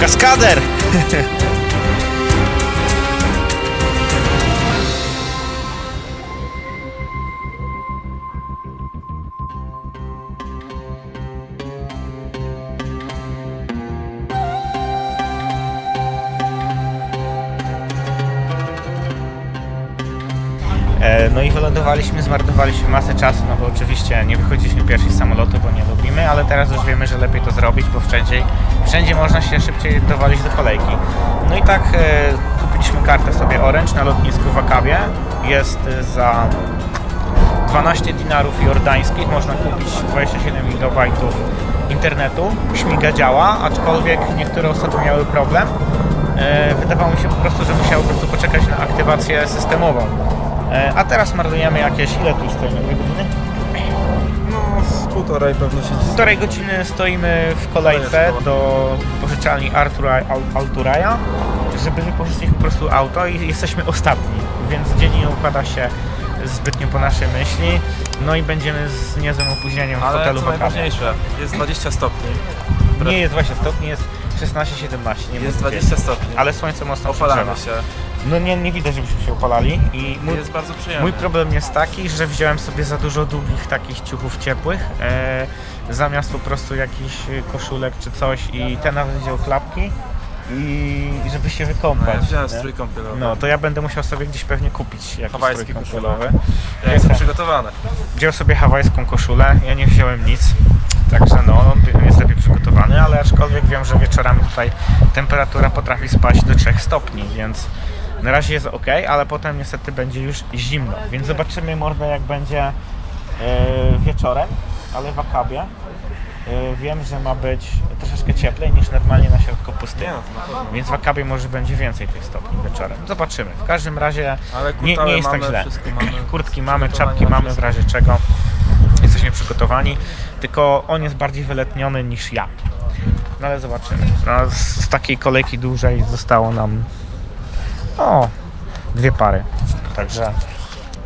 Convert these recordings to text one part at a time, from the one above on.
Kaskader! No i wylądowaliśmy, zmarnowaliśmy masę czasu, no bo oczywiście nie wychodziliśmy pierwsi z samolotu, bo nie lubimy, ale teraz już wiemy, że lepiej to zrobić, bo wszędzie, wszędzie można się szybciej dowalić do kolejki. No i tak e, kupiliśmy kartę sobie Orange na lotnisku w Akawie. Jest za 12 dinarów jordańskich można kupić 27 GB internetu. Śmiga działa, aczkolwiek niektóre osoby miały problem. E, Wydawało mi się po prostu, że musiały po prostu poczekać na aktywację systemową. E, A teraz marnujemy jakieś, ile tu stoimy? Dwie godziny? No, z półtorej pewnie się Półtorej godziny stoimy w kolejce do pożyczalni Artura, Al- Alturaja, żeby wypożyczyć po prostu auto i jesteśmy ostatni, więc dzień nie układa się zbytnio po naszej myśli. No i będziemy z niezłym opóźnieniem w Ale hotelu co w Akawie. najważniejsze, jest 20 stopni. Nie jest 20 stopni, jest 16-17. nie Jest mówię. 20 stopni. Ale słońce mocno Opalamy przygrzewa. się. No nie, nie widać, żebyśmy się opalali i mój, Jest bardzo przyjemnie. Mój problem jest taki, że wziąłem sobie za dużo długich takich ciuchów ciepłych, e, zamiast po prostu jakichś koszulek czy coś i ten nawet wziął klapki i żeby się No, wykąpać. ja wziąłem nie? strój kąpielowy. No to ja będę musiał sobie gdzieś pewnie kupić jakiś Hawajski strój kąpielowy. Ja jestem przygotowany. Wziął sobie hawajską koszulę, ja nie wziąłem nic, także no, on jest lepiej przygotowany, ale aczkolwiek wiem, że wieczorami tutaj temperatura potrafi spaść do 3 stopni, więc na razie jest ok, ale potem niestety będzie już zimno, więc zobaczymy mordę jak będzie e, wieczorem, ale w Akabie. E, wiem, że ma być troszeczkę cieplej niż normalnie na środku pustyni. No pewno. Więc w Akabie może będzie więcej tych stopni wieczorem. Zobaczymy. W każdym razie nie, nie jest tak źle. Kurtki mamy, czapki mamy w razie czego. Jesteśmy przygotowani. Tylko on jest bardziej wyletniony niż ja. No ale zobaczymy. No, z, takiej kolejki dużej zostało nam o, dwie pary. Także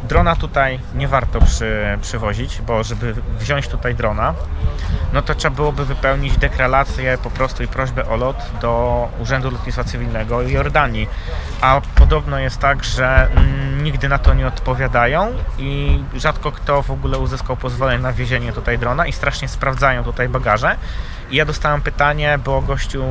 drona tutaj nie warto przy, przywozić, bo żeby wziąć tutaj drona, no to trzeba byłoby wypełnić deklarację po prostu i prośbę o lot do Urzędu Lotnictwa Cywilnego Jordanii. A podobno jest tak, że mm, nigdy na to nie odpowiadają i rzadko kto w ogóle uzyskał pozwolenie na wiezienie tutaj drona i strasznie sprawdzają tutaj bagaże. I ja dostałem pytanie, bo gościu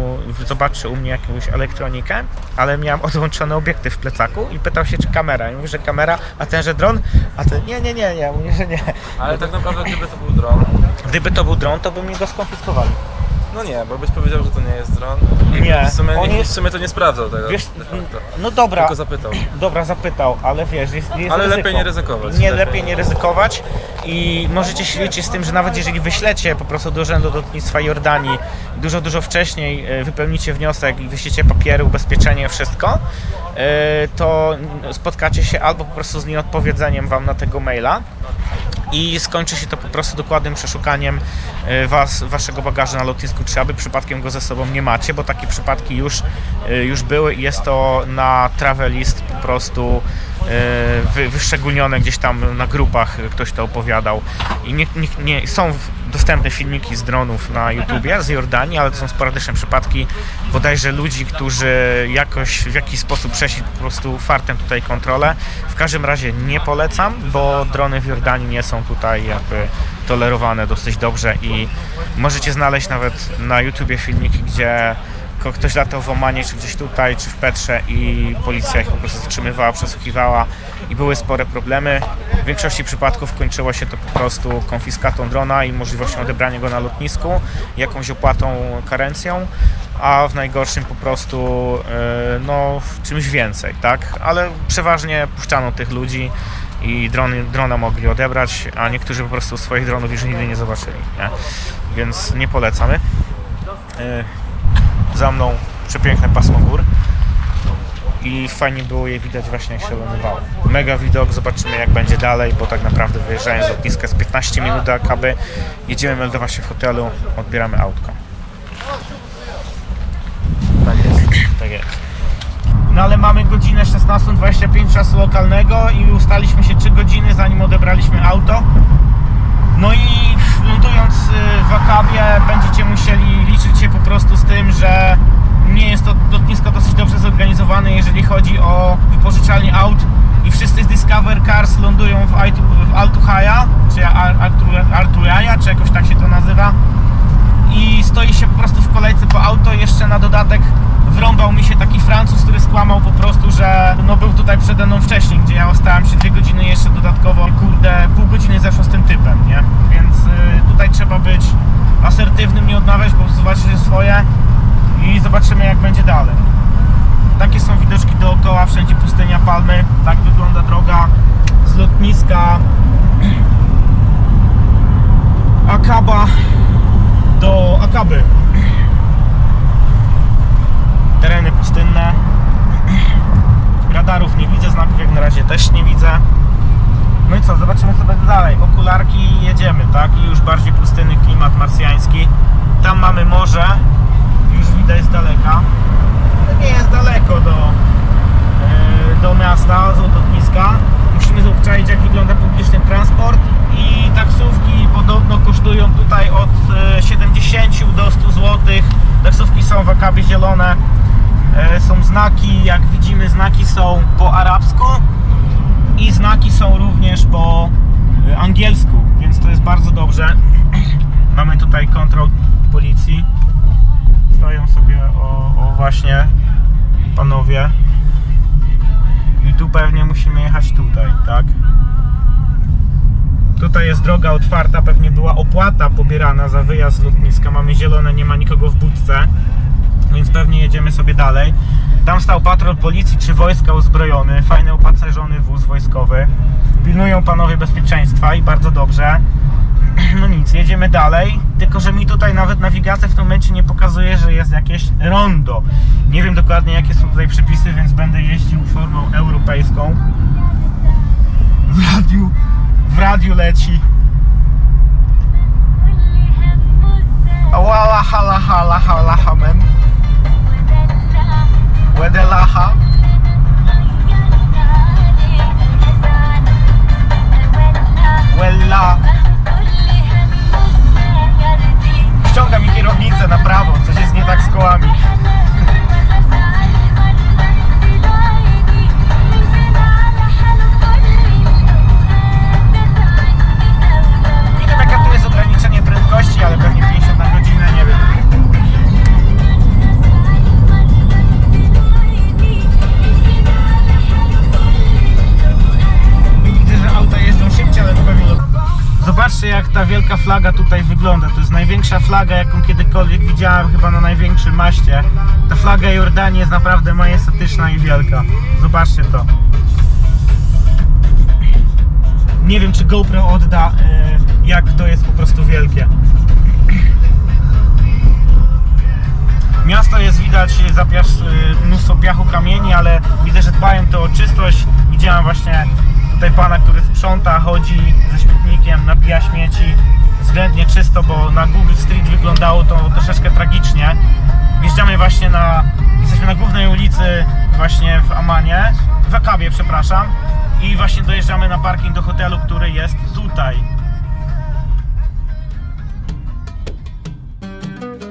zobaczył u mnie jakąś elektronikę, ale miałem odłączony obiektyw w plecaku i pytał się, czy kamera. I mówi, że kamera, a ten, że dron? A ten, nie, nie, nie, nie, mówi, że nie. Ale tak naprawdę gdyby to był dron, Gdyby to był dron, to by mi go skonfiskowali. No nie, bo byś powiedział, że to nie jest dron. I Nie, W sumie, on nikt jest- w sumie to nie sprawdzał tego. Wiesz, de facto. no dobra, Tylko zapytał. dobra, zapytał, ale wiesz, jest, jest Ale ryzyko. lepiej nie ryzykować. Nie, Lepiej. lepiej nie ryzykować i możecie się liczyć z tym, że nawet jeżeli wyślecie po prostu do Urzędu Lotnictwa Jordanii dużo, dużo wcześniej e, wypełnicie wniosek i wyślecie papiery, ubezpieczenie, wszystko, e, to spotkacie się albo po prostu z nieodpowiedzeniem wam na tego maila, i skończy się to po prostu dokładnym przeszukaniem e, was, waszego bagażu na lotnisku, czy aby przypadkiem go ze sobą nie macie, bo takie przypadki już, e, już były i jest to na Travelist po prostu e, wy, wyszczególnione gdzieś tam na grupach ktoś to opowiadał. I nie, nie, nie, są dostępne filmiki z dronów na YouTubie z Jordanii, ale to są sporadyczne przypadki bodajże ludzi, którzy jakoś w jakiś sposób przeszli po prostu fartem tutaj kontrolę. W każdym razie nie polecam, bo drony w Jordanii nie są tutaj jakby tolerowane dosyć dobrze i możecie znaleźć nawet na YouTubie filmiki, gdzie ktoś latał w Omanie, czy gdzieś tutaj, czy w Petrze i policja ich po prostu zatrzymywała, przesłuchiwała i były spore problemy. W większości przypadków kończyło się to po prostu konfiskatą drona i możliwością odebrania go na lotnisku, jakąś opłatą, karencją, a w najgorszym po prostu e, no, czymś więcej, tak? Ale przeważnie puszczano tych ludzi i drony, drona mogli odebrać, a niektórzy po prostu swoich dronów już nigdy nie zobaczyli, nie? Więc nie polecamy. Za mną przepiękne pasmo gór i fajnie było je widać właśnie jak się lądowało. Mega widok, zobaczymy jak będzie dalej, bo tak naprawdę wyjeżdżając z lotniska z 15 minut do Akaby, jedziemy meldować się w hotelu, odbieramy autko. Tak jest. Tak jest. no ale mamy godzinę 16.25 czasu lokalnego i ustaliśmy się 3 godziny zanim odebraliśmy auto. No i lądując y, w Akabie będziecie musieli liczyć się po prostu z tym, że nie jest to lotnisko dosyć dobrze zorganizowane, jeżeli chodzi o wypożyczalnię aut i wszyscy z Discover Cars lądują w, w czy Arturaja, czy jakoś tak się to nazywa i stoi się po prostu w kolejce po auto. Jeszcze na dodatek wrąbał mi się taki Francuz, który skłamał po prostu, że no był tutaj przede mną wcześniej, gdzie ja ostałem się dwie godziny jeszcze dodatkowo. Kurde, pół godziny zeszło z tym typem, nie? Więc y, tutaj trzeba być asertywnym, nie odmawiać, bo zobaczycie swoje i zobaczymy jak będzie dalej. Takie są widoczki dookoła, wszędzie pustynia, palmy. Tak wygląda droga z lotniska Akaba do Akaby. Tereny pustynne. Radarów nie widzę, znaków jak na razie też nie widzę. No i co, zobaczymy co będzie dalej. Okularki jedziemy, tak? I już bardziej pustynny klimat marsjański. Tam mamy morze, już widać z daleka. No nie jest daleko do, e, do miasta, z lotniska. Musimy zobaczyć jak wygląda publiczny transport i taksówki podobno kosztują tutaj od e, 70 do 100 zł. Taksówki są w Akabie zielone. E, Są znaki, jak widzimy znaki są po arabsku i znaki są również po e, angielsku, więc to jest bardzo dobrze. Mamy tutaj kontrol policji. Stoją sobie o, o właśnie panowie. I tu pewnie musimy jechać tutaj, tak? Tutaj jest droga otwarta, pewnie była opłata pobierana za wyjazd z lotniska. Mamy zielone, nie ma nikogo w budce, więc pewnie jedziemy sobie dalej. Tam stał patrol policji czy wojska uzbrojony, fajny opancerzony wóz wojskowy. Pilnują panowie bezpieczeństwa i bardzo dobrze. No nic, jedziemy dalej. Tylko, że mi tutaj nawet nawigacja w tym momencie nie pokazuje, że jest jakieś rondo. Nie wiem dokładnie jakie są tutaj przepisy, więc będę jeździł formą europejską. W radiu, w radiu leci. Wala hala hala hala hamen. Wedelaha. Wella. Ściąga mi kierownicę na prawo, coś jest nie tak z kołami. Zobaczcie jak ta wielka flaga tutaj wygląda. To jest największa flaga, jaką kiedykolwiek widziałem, chyba na największym maście. Ta flaga Jordanii jest naprawdę majestatyczna i wielka. Zobaczcie to. Nie wiem, czy GoPro odda, e, jak to jest po prostu wielkie. Miasto jest widać, zapiasz y, mnóstwo piachu, kamieni, ale widzę, że dbają to o czystość. Widziałem właśnie tutaj pana, który sprząta, chodzi ze śmietnikiem, napija śmieci. Względnie czysto, bo na Google Street wyglądało to troszeczkę tragicznie. Wjeżdżamy właśnie na, jesteśmy na głównej ulicy właśnie w Amanie, w Akabie, przepraszam. I właśnie dojeżdżamy na parking do hotelu, który jest tutaj.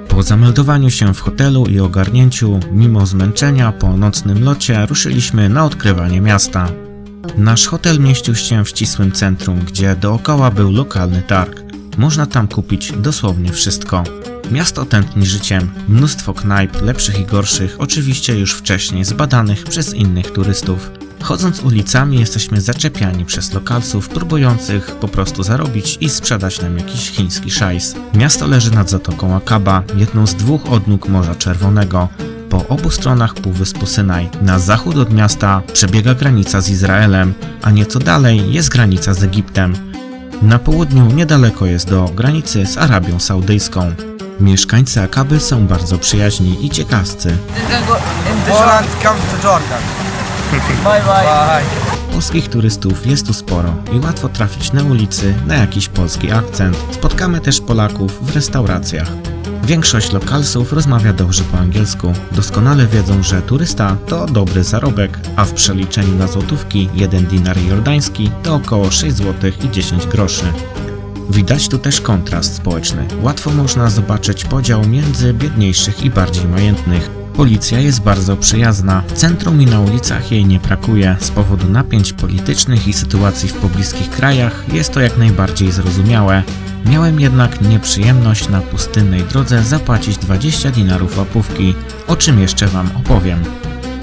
Po zameldowaniu się w hotelu i ogarnięciu, mimo zmęczenia po nocnym locie, ruszyliśmy na odkrywanie miasta. Nasz hotel mieścił się w ścisłym centrum, gdzie dookoła był lokalny targ. Można tam kupić dosłownie wszystko. Miasto tętni życiem, mnóstwo knajp, lepszych i gorszych, oczywiście już wcześniej zbadanych przez innych turystów. Chodząc ulicami jesteśmy zaczepiani przez lokalców próbujących po prostu zarobić i sprzedać nam jakiś chiński szajs. Miasto leży nad Zatoką Akaba, jedną z dwóch odnóg Morza Czerwonego. Po obu stronach Półwyspu Synaj. Na zachód od miasta przebiega granica z Izraelem, a nieco dalej jest granica z Egiptem. Na południu niedaleko jest do granicy z Arabią Saudyjską. Mieszkańcy Akaby są bardzo przyjaźni i ciekawscy. Poland to Jordan. Bye. Bye. Polskich turystów jest tu sporo i łatwo trafić na ulicy na jakiś polski akcent. Spotkamy też Polaków w restauracjach. Większość lokalsów rozmawia dobrze po angielsku. Doskonale wiedzą, że turysta to dobry zarobek, a w przeliczeniu na złotówki 1 dinar jordański to około 6 zł i 10 groszy. Widać tu też kontrast społeczny. Łatwo można zobaczyć podział między biedniejszych i bardziej majętnych. Policja jest bardzo przyjazna. W centrum i na ulicach jej nie brakuje. Z powodu napięć politycznych i sytuacji w pobliskich krajach jest to jak najbardziej zrozumiałe. Miałem jednak nieprzyjemność na pustynnej drodze zapłacić 20 dinarów łapówki, o czym jeszcze Wam opowiem.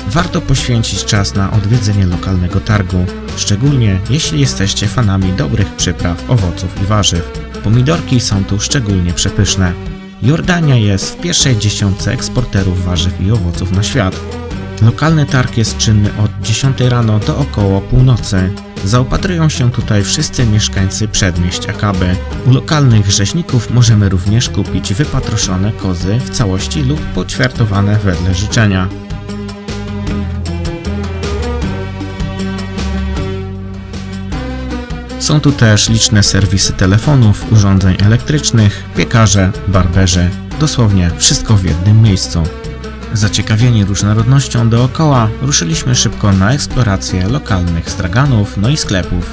Warto poświęcić czas na odwiedzenie lokalnego targu, szczególnie jeśli jesteście fanami dobrych przypraw, owoców i warzyw. Pomidorki są tu szczególnie przepyszne. Jordania jest w pierwszej dziesiątce eksporterów warzyw i owoców na świat. Lokalny targ jest czynny od 10 rano do około północy. Zaopatrują się tutaj wszyscy mieszkańcy przedmieść Akaby. U lokalnych rzeźników możemy również kupić wypatroszone kozy w całości lub poćwiartowane wedle życzenia. Są tu też liczne serwisy telefonów, urządzeń elektrycznych, piekarze, barberzy. Dosłownie wszystko w jednym miejscu. Zaciekawieni różnorodnością dookoła, ruszyliśmy szybko na eksplorację lokalnych straganów, no i sklepów.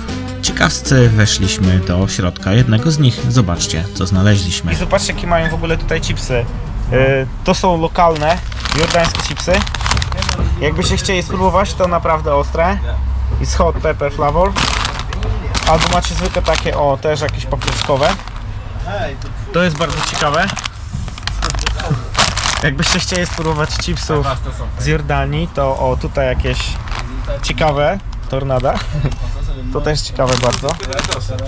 Ciekawscy weszliśmy do środka jednego z nich. Zobaczcie, co znaleźliśmy. I zobaczcie, jakie mają w ogóle tutaj chipsy. Y, To są lokalne, jordańskie chipsy. Jakbyście chcieli spróbować, to naprawdę ostre. Jest hot pepper flavor. Albo macie zwykłe takie, o, też jakieś papryczkowe. To jest bardzo ciekawe. Jakbyście chcieli spróbować chipsów z Jordanii, to o, tutaj jakieś ciekawe tornada. To też ciekawe bardzo.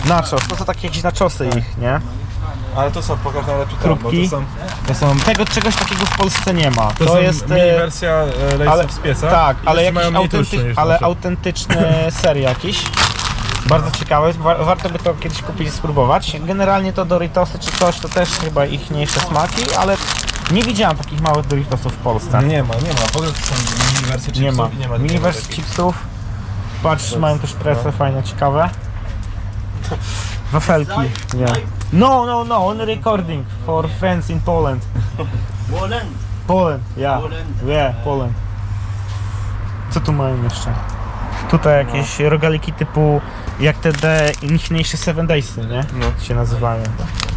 Nachos, to są takie jakieś nachosy ich, nie? Ale to są, pokaż najlepiej tam, bo to są, to są, Tego czegoś takiego w Polsce nie ma. to To, są jest. mini e, wersja e, lejsów z pieca. Tak, I ale jeszcze jakiś mają mniej tłuszczu autenty, niż ale nasze. autentyczny ser jakiś. Bardzo ciekawe, jest, wa- warto by to kiedyś kupić i spróbować. Generalnie to Doritosy czy coś to też chyba ich mniejsze smaki, ale nie widziałem takich małych Doritosów w Polsce. Nie ma, nie ma. W ogóle to są mini wersje Nie ma. chipsów i nie ma takich. chipsów. Patrz, mają też presy fajne, ciekawe. Wafelki. Nie. No, no, no, on recording for friends in Poland. Poland. Poland, yeah. Poland. Yeah, Poland. Co tu mają jeszcze? Tutaj jakieś rogaliki typu jak te de ichniejsze Seven Daysy, nie? No. Się nazywają.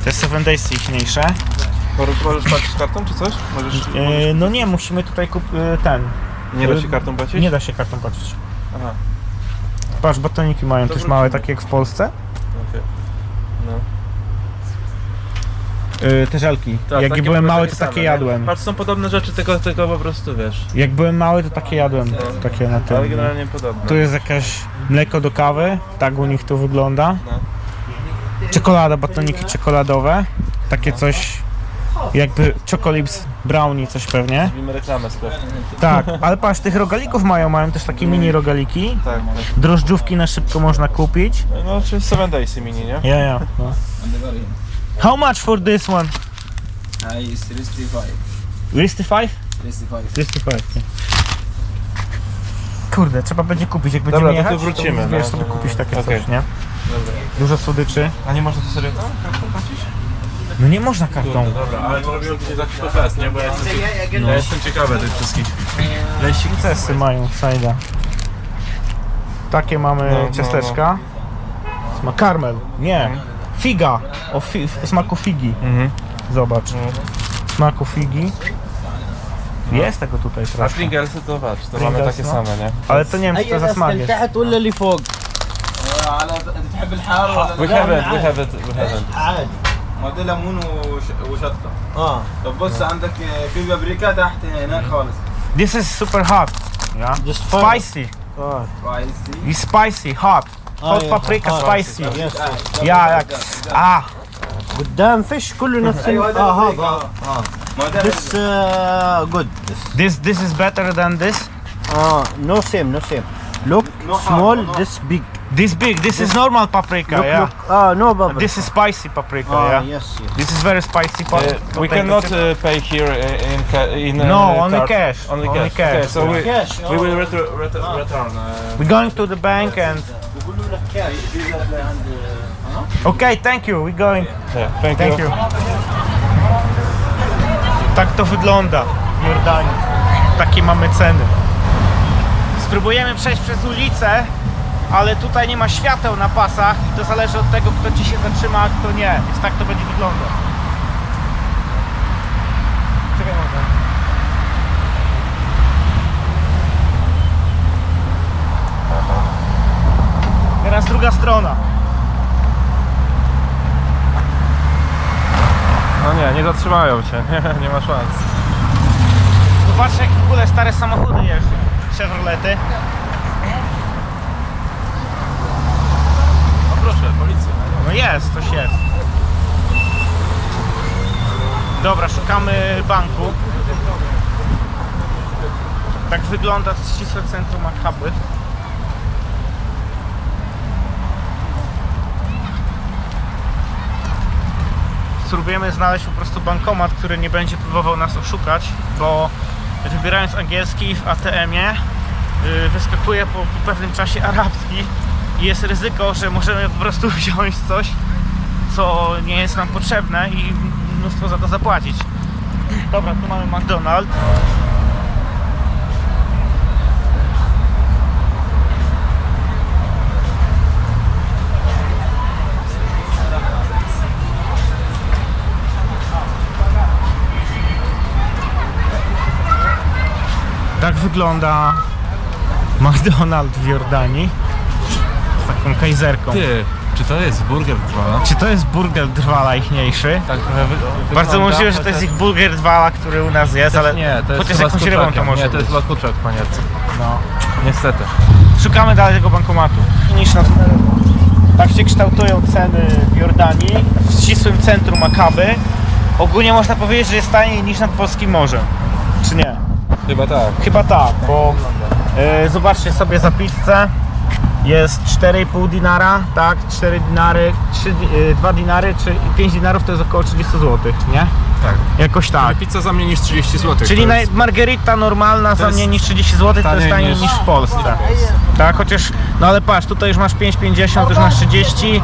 Te Seven Daysy ichniejsze. Możesz, możesz płacić kartą czy coś? Możesz, E, no nie, musimy tutaj kupić ten. nie da się kartą płacić? Nie da się kartą płacić. Aha, Patrz, batoniki mają To też wrócimy. małe, takie jak w Polsce. okej. No. Te żelki. Tak, jak takie byłem były mały, to takie same, nie? jadłem. Patrz, są podobne rzeczy, tylko, tylko po prostu wiesz. Jak byłem mały, to takie jadłem. Takie na tym. Ale nie? generalnie podobne. Tu jest jakaś mleko do kawy, tak u nich to wygląda. No. Czekolada, batoniki czekoladowe. Takie coś jakby chocolips, brownie, coś pewnie. Robimy reklamę sklepu. Tak, ale patrz, tych rogalików mają, mają też takie mini mm. rogaliki. Tak, tak. Drożdżówki na szybko można kupić. No, czy 7 Days mini, nie? Ja, ja. No. How much for this one? I is 65. Kurde, trzeba będzie kupić, jak będziemy to tu wrócimy, Wiesz, no. sobie kupić takie coś, nie? Dobra. Dużo słodyczy. A nie można to serio? No nie można kartą. Kurde, dobra, ale to robimy gdzieś jakiś fest, nie? Bo ja jestem, cie- ja jestem ciekawy tych wszystkich. Sukcesy mają, sajda. Takie mamy No, no, ciasteczka. Smak karmel. Nie. Figa. O fi w smaku figi. Mhm. Zobacz. No. Smaku figi. Jest tego tutaj A troszkę. Pringlesy to patrz, to mamy Pringles, takie no. same, nie? Ale to nie wiem, co to za smak jest. تحت ولا اللي فوق؟ على تحب الحار ولا We haven't, we haven't, we haven't. عادي ما ده ليمون وش- وشطه اه طب بص عندك في بابريكا تحت هناك خالص This is super hot. Yeah. Just fine. Spicy. اه سبايسي It's spicy, hot. Hot yeah. paprika Hot. spicy. يس Yeah, like, ah, قدام فيش كله نفس ايوه ال- ده اه بابريكا هذا اه ما ده This uh, good. This. this this is better than this. Ah, no same, no same. Look, No hard, small. no. This big. This big. This is normal paprika. Look, Yeah. look. Ah, no bubble. This is spicy paprika. Ah, Yeah. yes, yes. This is very spicy. Uh, pa- we potato cannot chip. uh, pay here uh, in ca in uh, No, only card. cash. Only, Only cash. cash. Okay, so we Cash, we oh. will retur retur return. Uh, We're going to the bank and. بقولوا لك cash. Okay, thank you. We're going. yeah, thank, Thank you. you. Tak to wygląda w Jordanii. Takie mamy ceny. Spróbujemy przejść przez ulicę, ale tutaj nie ma świateł na pasach i to zależy od tego, kto ci się zatrzyma, a kto nie. Więc tak to będzie wyglądać. Czekaj może. Teraz druga strona. No nie, nie zatrzymają cię, nie, nie ma szans. Zobaczcie jak w ogóle stare samochody jeżdżą. Chevrolety. No proszę, policja. No jest, coś jest. Dobra, szukamy banku. Tak wygląda ścisłe centrum Akaby. Spróbujemy znaleźć po prostu bankomat, który nie będzie próbował nas oszukać, bo wybierając angielski w ATM-ie yy, wyskakuje po, po pewnym czasie arabski jest ryzyko, że możemy po prostu wziąć coś, co nie jest nam potrzebne i mnóstwo za to zapłacić. Dobra, tu mamy McDonald's. Tak wygląda McDonald's w Jordanii. Z taką kajzerką. Ty, czy to jest burger trwala? Czy to jest burger drwala ichniejszy? Tak wy, Bardzo możliwe, że to jest ich burger drwala, który u nas jest, ale Nie, to jest chociaż jakąś rybą to może Nie, to jest chyba kurczak, panierce. No. Niestety. Szukamy dalej tego bankomatu. Niż na... Tak się kształtują ceny w Jordanii, w ścisłym centrum Akaby. Ogólnie można powiedzieć, że jest taniej niż nad Polskim Morzem. Czy nie? Chyba tak. Chyba tak, bo e, zobaczcie sobie za pizzę. Jest 4,5 dinara, tak? 4 dinary, 3, e, 2 dinary, czy 5 dinarów to jest około 30 zł, nie? Tak. Jakoś tak. Pizza za mniej niż 30 zł. Czyli naj- margarita normalna za jest mniej niż 30 zł to jest taniej niż- niż w Polsce. Tak, chociaż, no ale patrz, tutaj już masz 5,50, tu już masz 30.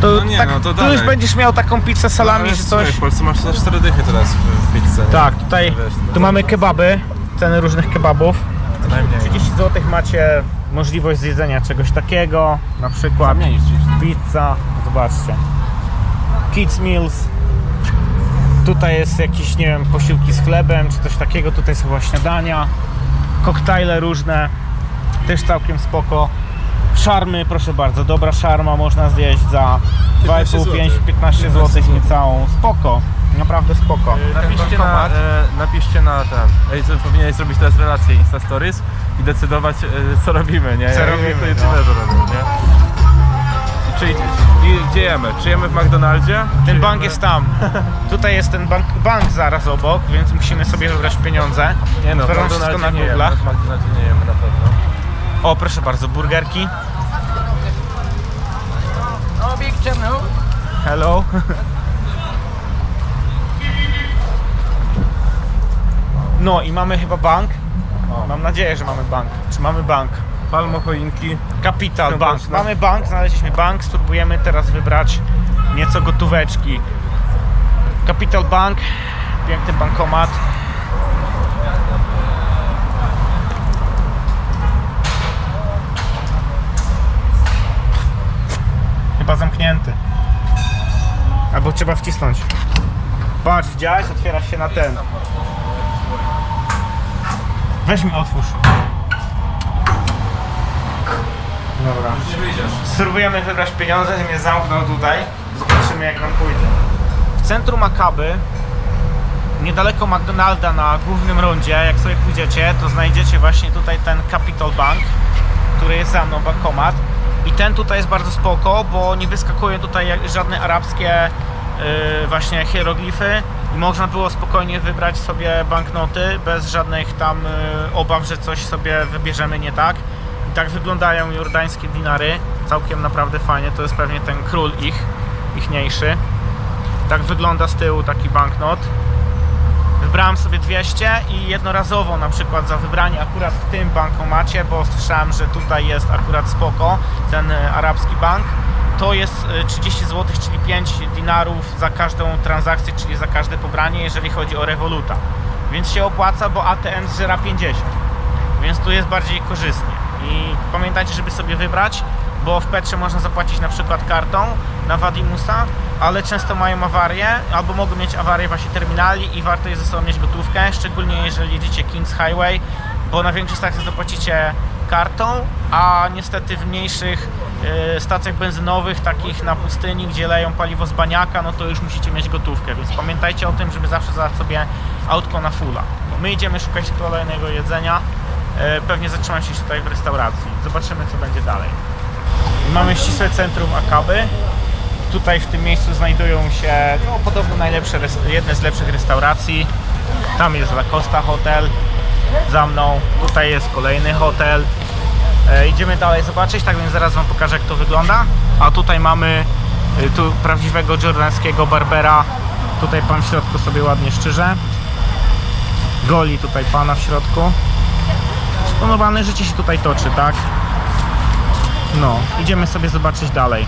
To, No nie, tak, no to tu już będziesz miał taką pizzę salami czy coś. W Polsce masz za 4 dychy teraz w pizzę. nie? Tak, tutaj Wiesz, no tu mamy kebaby, ceny różnych kebabów. Co najmniej. 30 zł macie możliwość zjedzenia czegoś takiego, na przykład Mniej niż 30. pizza, zobaczcie. Kids Meals. Tutaj jest jakieś, nie wiem, posiłki z chlebem, czy coś takiego. Tutaj są chyba śniadania, koktajle różne, też całkiem spoko. Szarmy, proszę bardzo, dobra szarma można zjeść za 15 2,5, 5, zł. 15 zł niecałą. Spoko, naprawdę spoko. Napiszcie na, e, napiszcie na ten. Ej, co, powinieneś zrobić teraz relację Insta Stories i decydować e, co robimy, nie? Co robimy, to no. youtuberzy robią, nie? I Czyli i gdzie jemy? Czy jemy w McDonaldzie? Ten bank jemy- jest tam. Tutaj jest ten bank, bank zaraz obok, więc musimy sobie wybrać pieniądze. Nie no, w wszystko McDonaldzie na nie jemy. W McDonaldzie nie jemy na pewno. O, proszę bardzo, burgerki. No big channel. Hello. No i mamy chyba bank. Mam nadzieję, że mamy bank. Czy mamy bank? Palmo choinki. Capital Bank. Mamy bank, znaleźliśmy bank, spróbujemy teraz wybrać nieco gotóweczki. Capital Bank, piękny bankomat. Chyba zamknięty. Albo trzeba wcisnąć. Patrz, widziałeś? Otwiera się na ten. Weź mi otwórz. Dobra. Spróbujemy wybrać pieniądze, że mnie zamknął tutaj. Zobaczymy jak nam pójdzie. W centrum Akaby, niedaleko McDonalda na głównym rondzie, jak sobie pójdziecie, to znajdziecie właśnie tutaj ten Capital Bank, który jest za mną, bankomat. I ten tutaj jest bardzo spoko, bo nie wyskakują tutaj żadne arabskie yy, właśnie hieroglify i można było spokojnie wybrać sobie banknoty bez żadnych tam yy, obaw, że coś sobie wybierzemy nie tak. I tak wyglądają jordańskie dinary, całkiem naprawdę fajnie, to jest pewnie ten król ich, ichniejszy. Tak wygląda z tyłu taki banknot. Wybrałem sobie 200 i jednorazowo na przykład za wybranie akurat w tym bankomacie, bo słyszałem, że tutaj jest akurat spoko, ten e, arabski bank, to jest e, 30 zł, czyli 5 dinarów za każdą transakcję, czyli za każde pobranie, jeżeli chodzi o Revoluta. Więc się opłaca, bo ATM zżera 50. Więc tu jest bardziej korzystnie. I pamiętajcie, żeby sobie wybrać, bo w Petrze można zapłacić na przykład kartą na Wadimusa, ale często mają awarie, albo mogą mieć awarię właśnie terminali i warto jest ze sobą mieć gotówkę, szczególnie jeżeli jedziecie Kings Highway, bo na większych stacjach zapłacicie kartą, a niestety w mniejszych e, stacjach benzynowych, takich na pustyni, gdzie leją paliwo z baniaka, no to już musicie mieć gotówkę, więc pamiętajcie o tym, żeby zawsze zadać sobie autko na fulla. My idziemy szukać kolejnego jedzenia, e, pewnie zatrzymam się tutaj w restauracji, zobaczymy co będzie dalej. Mamy ścisłe centrum Akaby. Tutaj w tym miejscu znajdują się no, podobno najlepsze, jedne z lepszych restauracji. Tam jest La Costa Hotel za mną. Tutaj jest kolejny hotel. E, idziemy dalej zobaczyć, tak więc zaraz Wam pokażę jak to wygląda. A tutaj mamy e, tu prawdziwego jordanskiego barbera. Tutaj pan w środku sobie ładnie szczyże. Goli tutaj pana w środku. Normalne życie się tutaj toczy, tak? No, idziemy sobie zobaczyć dalej.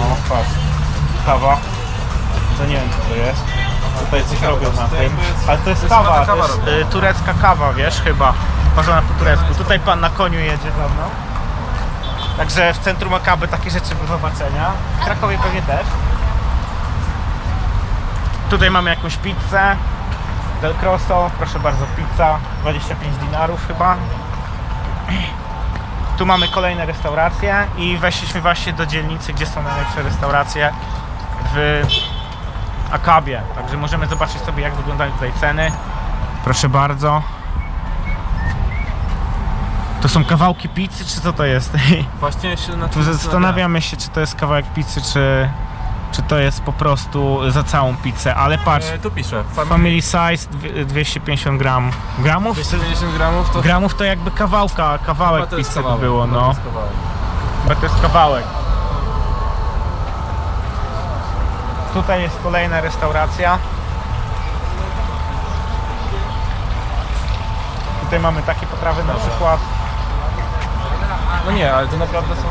No, patrz. Kawa. To nie wiem co to jest. Tutaj coś robią na tym. Ale to jest kawa, to jest y, turecka kawa, wiesz, chyba. Parzona po turecku. Tutaj pan na koniu jedzie za mną. Także w centrum Akaby takie rzeczy do zobaczenia. W Krakowie pewnie też. Tutaj mamy jakąś pizzę. Del Crosso, proszę bardzo, pizza. 25 dinarów chyba. Tu mamy kolejne restauracje i weszliśmy właśnie do dzielnicy, gdzie są najlepsze restauracje w Akabie. Także możemy zobaczyć sobie jak wyglądają tutaj ceny. Proszę bardzo. To są kawałki pizzy, czy co to jest? Właśnie się na tym zastanawiamy się, czy to jest kawałek pizzy, czy, czy to jest po prostu za całą pizzę, ale patrz, E, tu piszę. Family family size dwie- 250 gram. Gramów? 250 gramów to Gramów to jakby kawałka, kawałek chyba pizzy by było, chyba to no. jest kawałek. Bo to jest kawałek. Tutaj jest kolejna restauracja. Tutaj mamy takie potrawy na przykład No nie, ale to naprawdę są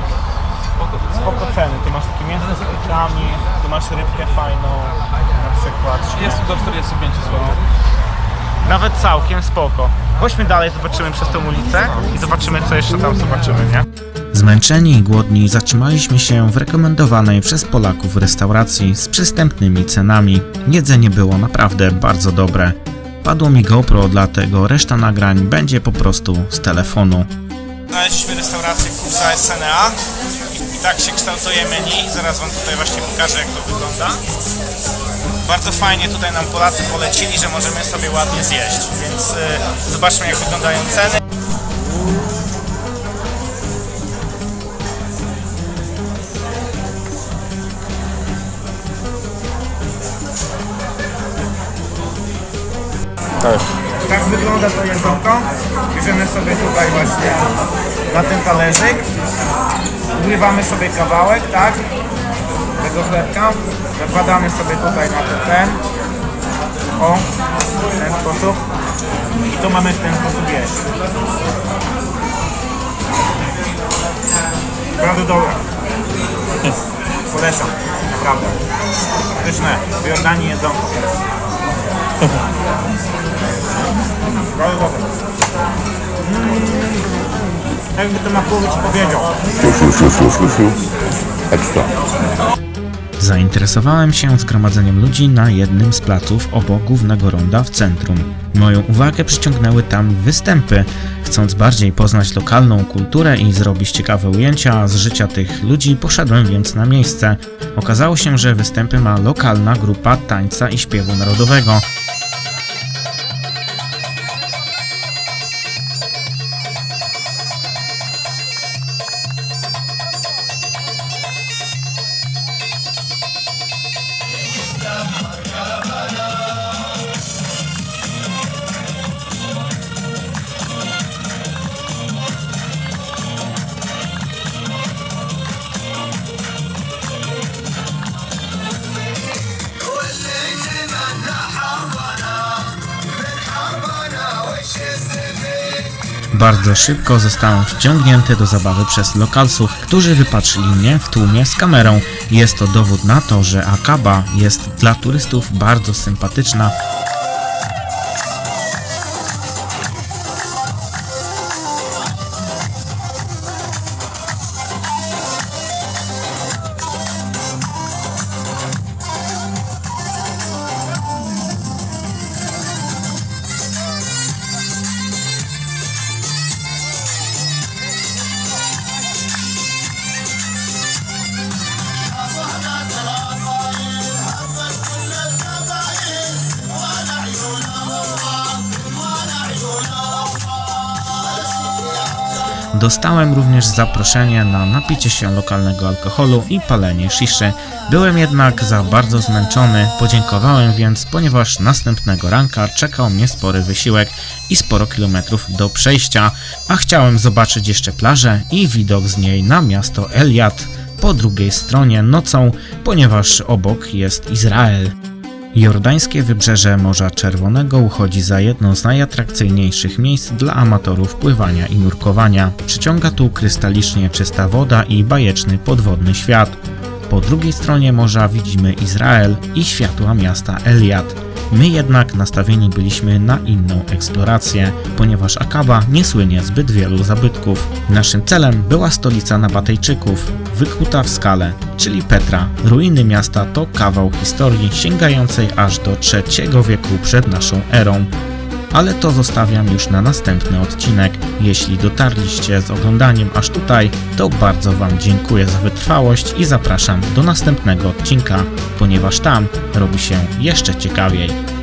spoko. ceny. Tu masz takie mięso z kurczami, tu masz rybkę fajną na przykład. 30 do 45 zł. Nawet całkiem spoko. Chodźmy dalej, zobaczymy przez tą ulicę i zobaczymy co jeszcze tam zobaczymy, nie? Zmęczeni i głodni zatrzymaliśmy się w rekomendowanej przez Polaków restauracji z przystępnymi cenami. Jedzenie było naprawdę bardzo dobre. Padło mi GoPro, dlatego reszta nagrań będzie po prostu z telefonu. Znaleźliśmy restaurację Kursa SNA i, tak się kształtuje menu. Zaraz Wam tutaj właśnie pokażę jak to wygląda. Bardzo fajnie tutaj nam Polacy polecili, że możemy sobie ładnie zjeść, więc y, zobaczmy jak wyglądają ceny. Na ten talerzyk. Urywamy sobie kawałek, tak? Tego chlebka. Zakładamy sobie tutaj na ten. O, w ten sposób. I to mamy w ten sposób jeść. Bardzo dobre. Polecam, naprawdę. Pyszne. W Jordanii jedzonko. Bardzo dobre. Mm. Jakby to na połowie ci powiedział. Zainteresowałem się zgromadzeniem ludzi na jednym z placów obok głównego ronda w centrum. Moją uwagę przyciągnęły tam występy. Chcąc bardziej poznać lokalną kulturę i zrobić ciekawe ujęcia z życia tych ludzi, poszedłem więc na miejsce. Okazało się, że występy ma lokalna grupa tańca i śpiewu narodowego. Bardzo szybko zostałem wciągnięty do zabawy przez lokalsów, którzy wypatrzyli mnie w tłumie z kamerą. Jest to dowód na to, że Akaba jest dla turystów bardzo sympatyczna Dostałem również zaproszenie na napicie się lokalnego alkoholu i palenie sziszy. Byłem jednak za bardzo zmęczony, podziękowałem więc, ponieważ następnego ranka czekał mnie spory wysiłek i sporo kilometrów do przejścia, a chciałem zobaczyć jeszcze plażę i widok z niej na miasto Eliat po drugiej stronie nocą, ponieważ obok jest Izrael. Jordańskie wybrzeże Morza Czerwonego uchodzi za jedno z najatrakcyjniejszych miejsc dla amatorów pływania i nurkowania. Przyciąga tu krystalicznie czysta woda i bajeczny podwodny świat. Po drugiej stronie morza widzimy Izrael i światła miasta Eliat. My jednak nastawieni byliśmy na inną eksplorację, ponieważ Akaba nie słynie zbyt wielu zabytków. Naszym celem była stolica Nabatejczyków, wykuta w skale, czyli Petra. Ruiny miasta to kawał historii sięgającej aż do III wieku przed naszą erą. Ale to zostawiam już na następny odcinek. Jeśli dotarliście z oglądaniem aż tutaj, to bardzo Wam dziękuję za wytrwałość i zapraszam do następnego odcinka, ponieważ tam robi się jeszcze ciekawiej.